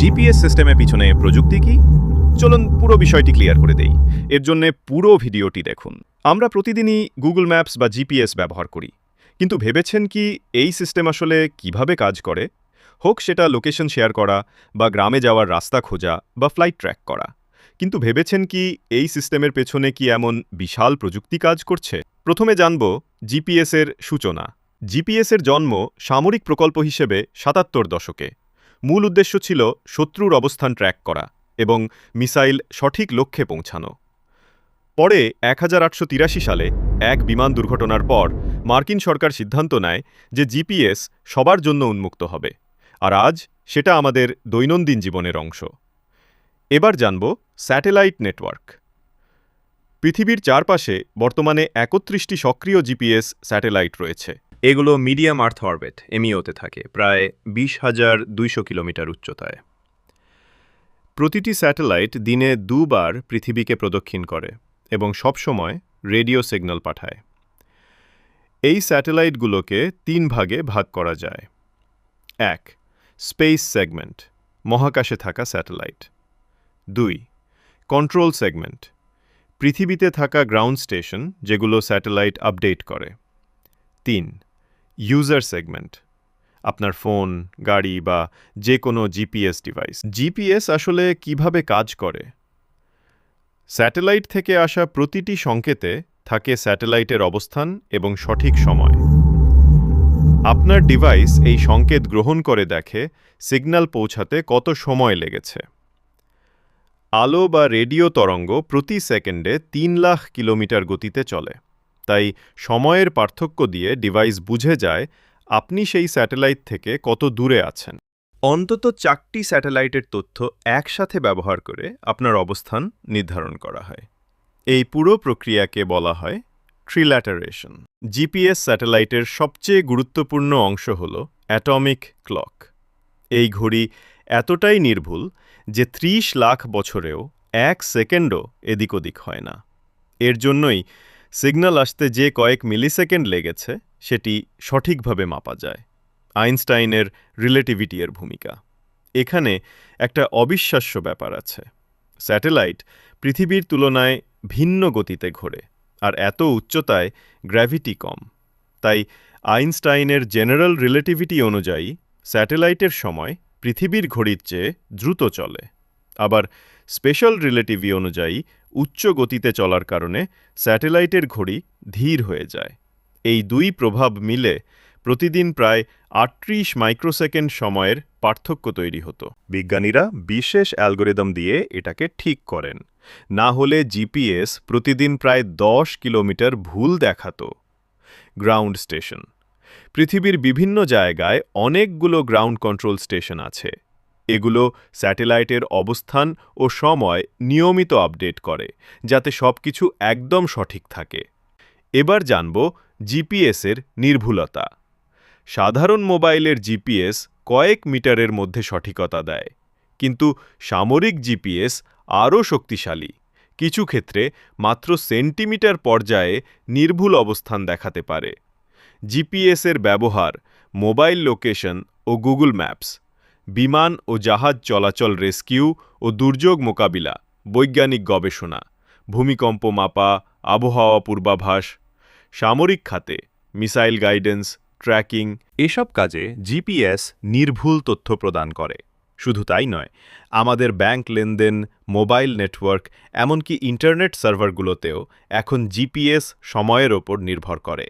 GPS সিস্টেমের পিছনে প্রযুক্তি কি? চলুন পুরো বিষয়টি ক্লিয়ার করে দেই। এর জন্য পুরো ভিডিওটি দেখুন। আমরা প্রতিদিনই গুগল ম্যাপস বা জিপিএস ব্যবহার করি। কিন্তু ভেবেছেন কি এই সিস্টেম আসলে কীভাবে কাজ করে? হোক সেটা লোকেশন শেয়ার করা বা গ্রামে যাওয়ার রাস্তা খোঁজা বা ফ্লাইট ট্র্যাক করা। কিন্তু ভেবেছেন কি এই সিস্টেমের পেছনে কি এমন বিশাল প্রযুক্তি কাজ করছে? প্রথমে জানব জিপিএসের সূচনা। জিপিএসের জন্ম সামরিক প্রকল্প হিসেবে সাতাত্তর দশকে। মূল উদ্দেশ্য ছিল শত্রুর অবস্থান ট্র্যাক করা এবং মিসাইল সঠিক লক্ষ্যে পৌঁছানো। পরে এক হাজার আটশো তিরাশি সালে এক বিমান দুর্ঘটনার পর মার্কিন সরকার সিদ্ধান্ত নেয় যে জিপিএস সবার জন্য উন্মুক্ত হবে, আর আজ সেটা আমাদের দৈনন্দিন জীবনের অংশ। এবার জানব স্যাটেলাইট নেটওয়ার্ক। পৃথিবীর চারপাশে বর্তমানে একত্রিশটি সক্রিয় জিপিএস স্যাটেলাইট রয়েছে। এগুলো মিডিয়াম আর্থ অরবিট, এমইওতে থাকে, প্রায় বিশ হাজার দুইশো কিলোমিটার উচ্চতায়। প্রতিটি স্যাটেলাইট দিনে দুবার পৃথিবীকে প্রদক্ষিণ করে এবং সবসময় রেডিও সিগন্যাল পাঠায়। এই স্যাটেলাইটগুলোকে তিন ভাগে ভাগ করা যায়। এক, স্পেস সেগমেন্ট, মহাকাশে থাকা স্যাটেলাইট। দুই, কন্ট্রোল সেগমেন্ট, পৃথিবীতে থাকা গ্রাউন্ড স্টেশন যেগুলো স্যাটেলাইট আপডেট করে। তিন ইউজার সেগমেন্ট আপনার ফোন গাড়ি বা যে কোনো জিপিএস ডিভাইস জিপিএস আসলে কীভাবে কাজ করে? স্যাটেলাইট থেকে আসা প্রতিটি সংকেতে থাকে স্যাটেলাইটের অবস্থান এবং সঠিক সময়। আপনার ডিভাইস এই সংকেত গ্রহণ করে দেখে সিগন্যাল পৌঁছাতে কত সময় লেগেছে। আলো বা রেডিও তরঙ্গ প্রতি সেকেন্ডে তিন লাখ কিলোমিটার গতিতে চলে। তাই সময়ের পার্থক্য দিয়ে ডিভাইস বুঝে যায় আপনি সেই স্যাটেলাইট থেকে কত দূরে আছেন। অন্তত চারটি স্যাটেলাইটের তথ্য একসাথে ব্যবহার করে আপনার অবস্থান নির্ধারণ করা হয়। এই পুরো প্রক্রিয়াকে বলা হয় ট্রিল্যাটারেশন জিপিএস স্যাটেলাইটের সবচেয়ে গুরুত্বপূর্ণ অংশ হল অ্যাটমিক ক্লক। এই ঘড়ি এতটাই নির্ভুল যে ত্রিশ লাখ বছরেও এক সেকেন্ডও এদিক ওদিক হয় না। এর জন্যই সিগন্যাল আসতে যে কয়েক মিলিসেকেন্ড লেগেছে, সেটি সঠিকভাবে মাপা যায়। আইনস্টাইনের রিলেটিভিটি এর ভূমিকা। এখানে একটা অবিশ্বাস্য ব্যাপার আছে। স্যাটেলাইট পৃথিবীর তুলনায় ভিন্ন গতিতে ঘোরে, আর এত উচ্চতায় গ্র্যাভিটি কম। তাই আইনস্টাইনের জেনারেল রিলেটিভিটি অনুযায়ী, স্যাটেলাইটের সময় পৃথিবীর ঘড়ির চেয়ে দ্রুত চলে। আবার স্পেশাল রিলেটিভি অনুযায়ী উচ্চ গতিতে চলার কারণে স্যাটেলাইটের ঘড়ি ধীর হয়ে যায়। এই দুই প্রভাব মিলে প্রতিদিন প্রায় আটত্রিশ মাইক্রোসেকেন্ড সময়ের পার্থক্য তৈরি হতো। বিজ্ঞানীরা বিশেষ অ্যালগোরিদম দিয়ে এটাকে ঠিক করেন। না হলে জিপিএস প্রতিদিন প্রায় দশ কিলোমিটার ভুল দেখাত। Ground station. পৃথিবীর বিভিন্ন জায়গায় অনেকগুলো গ্রাউন্ড কন্ট্রোল স্টেশন আছে। এগুলো স্যাটেলাইটের অবস্থান ও সময় নিয়মিত আপডেট করে, যাতে সবকিছু একদম সঠিক থাকে। এবার জানব জিপিএসের নির্ভুলতা। সাধারণ মোবাইলের জিপিএস কয়েক মিটারের মধ্যে সঠিকতা দেয়, কিন্তু সামরিক জিপিএস আরও শক্তিশালী। কিছু ক্ষেত্রে মাত্র সেন্টিমিটার পর্যায়ে নির্ভুল অবস্থান দেখাতে পারে। জিপিএসের ব্যবহার, মোবাইল লোকেশন ও গুগল ম্যাপস। বিমান ও জাহাজ চলাচল রেস্কিউ ও দুর্যোগ মোকাবিলা, বৈজ্ঞানিক গবেষণা, ভূমিকম্প মাপা, আবহাওয়া পূর্বাভাস, সামরিক খাতে, মিসাইল গাইডেন্স, ট্র্যাকিং এসব কাজে জিপিএস নির্ভুল তথ্য প্রদান করে। শুধু তাই নয়, আমাদের ব্যাংক লেনদেন, মোবাইল নেটওয়ার্ক, এমনকি ইন্টারনেট সার্ভারগুলোতেও এখন জিপিএস সময়ের ওপর নির্ভর করে।